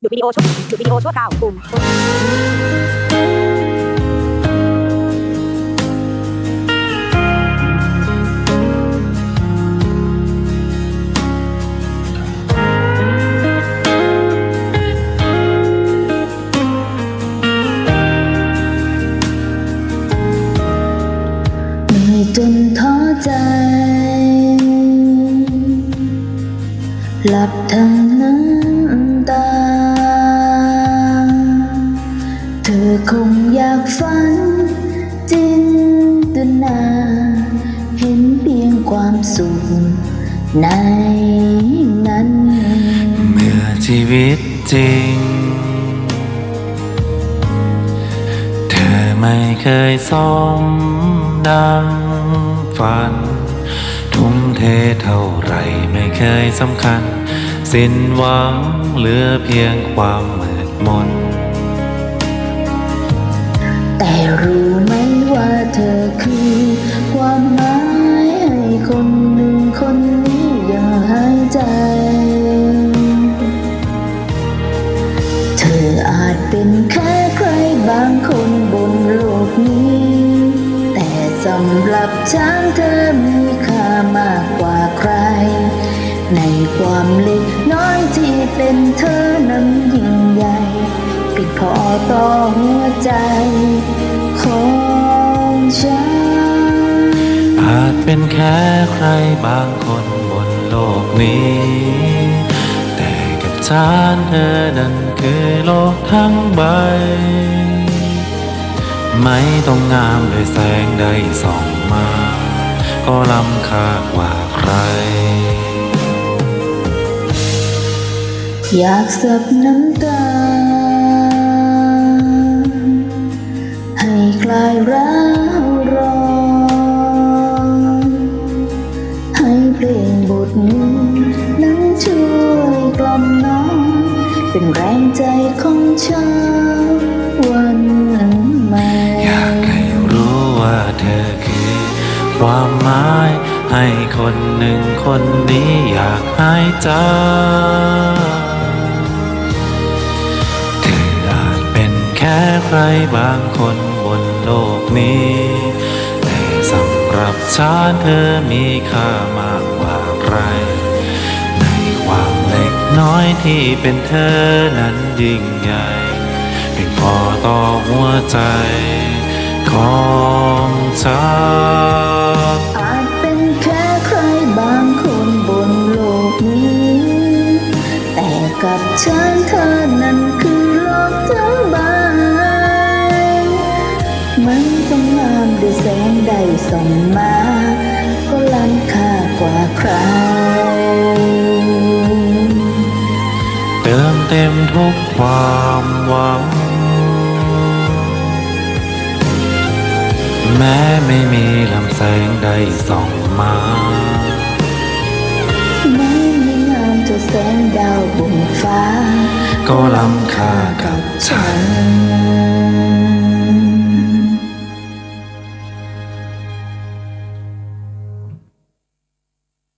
หยุดวิดีโอชั่วหยุดวิดีโอชั่วคราวปุ่มเหนื่อยจนท้อใจ หลับทั้งน้ำ ตา เธอคงอยากฝัน จินตนา เห็นเพียงความสุขในนั้น เมื่อชีวิตจริง เธอไม่เคยสมดังฝัน ทุ่มเทเท่าไรไม่เคยสำคัญ สิ้นหวังเหลือเพียงความมืดมน แต่รู้ไหมว่าเธอคือ ความหมายให้คนหนึ่งคนนี้ยังหายใจ เธออาจเป็นแค่ใครบางคนบนโลกนี้ แต่สำหรับฉันเธอมีค่ามากกว่าใคร ในความเล็กน้อยที่เป็นเธอนั้นยิ่งใหญ่ ปิดพอต่อหัวใจของฉันอาจเป็นแค่ใครบางคนบนโลกนี้ แต่กับฉันเธอนั้นคือโลกทั้งใบ ไม่ต้องงามด้วยแสงใดส่องมา ก็ล้ำค่ากว่าใคร อยากสับน้ำตา ให้คลายร้าวร้อนให้เพลงบทนี้นั้นช่วยกล่อมน้อง เป็นแรงใจของฉันวันใหม่อยากให้รู้ว่าเธอคือความหมายให้คนหนึ่งคนนี้อยากหายใจ ค่ใครบางคนบนโลกนี้ แต่สำหรับฉันเธอมีค่ามากกว่าใคร ในความเล็กน้อยที่เป็นเธอนั้นยิ่งใหญ่เพียงพอต่อหัวใจของฉันอาจเป็นแค่ใครบางคนบนโลกนี้ แต่กับฉันเธอนั้นคือโลกทั้งใบ มันต้องงามด้วยแสงใดส่องมา ก็ล้ำค่ากว่าใคร เติมเต็มทุกความหวัง แม้ไม่มีลำแสงใดส่องมาไม่มีงามเท่าแสงดาวบนฟ้า ก็ล้ำค่ากับฉันน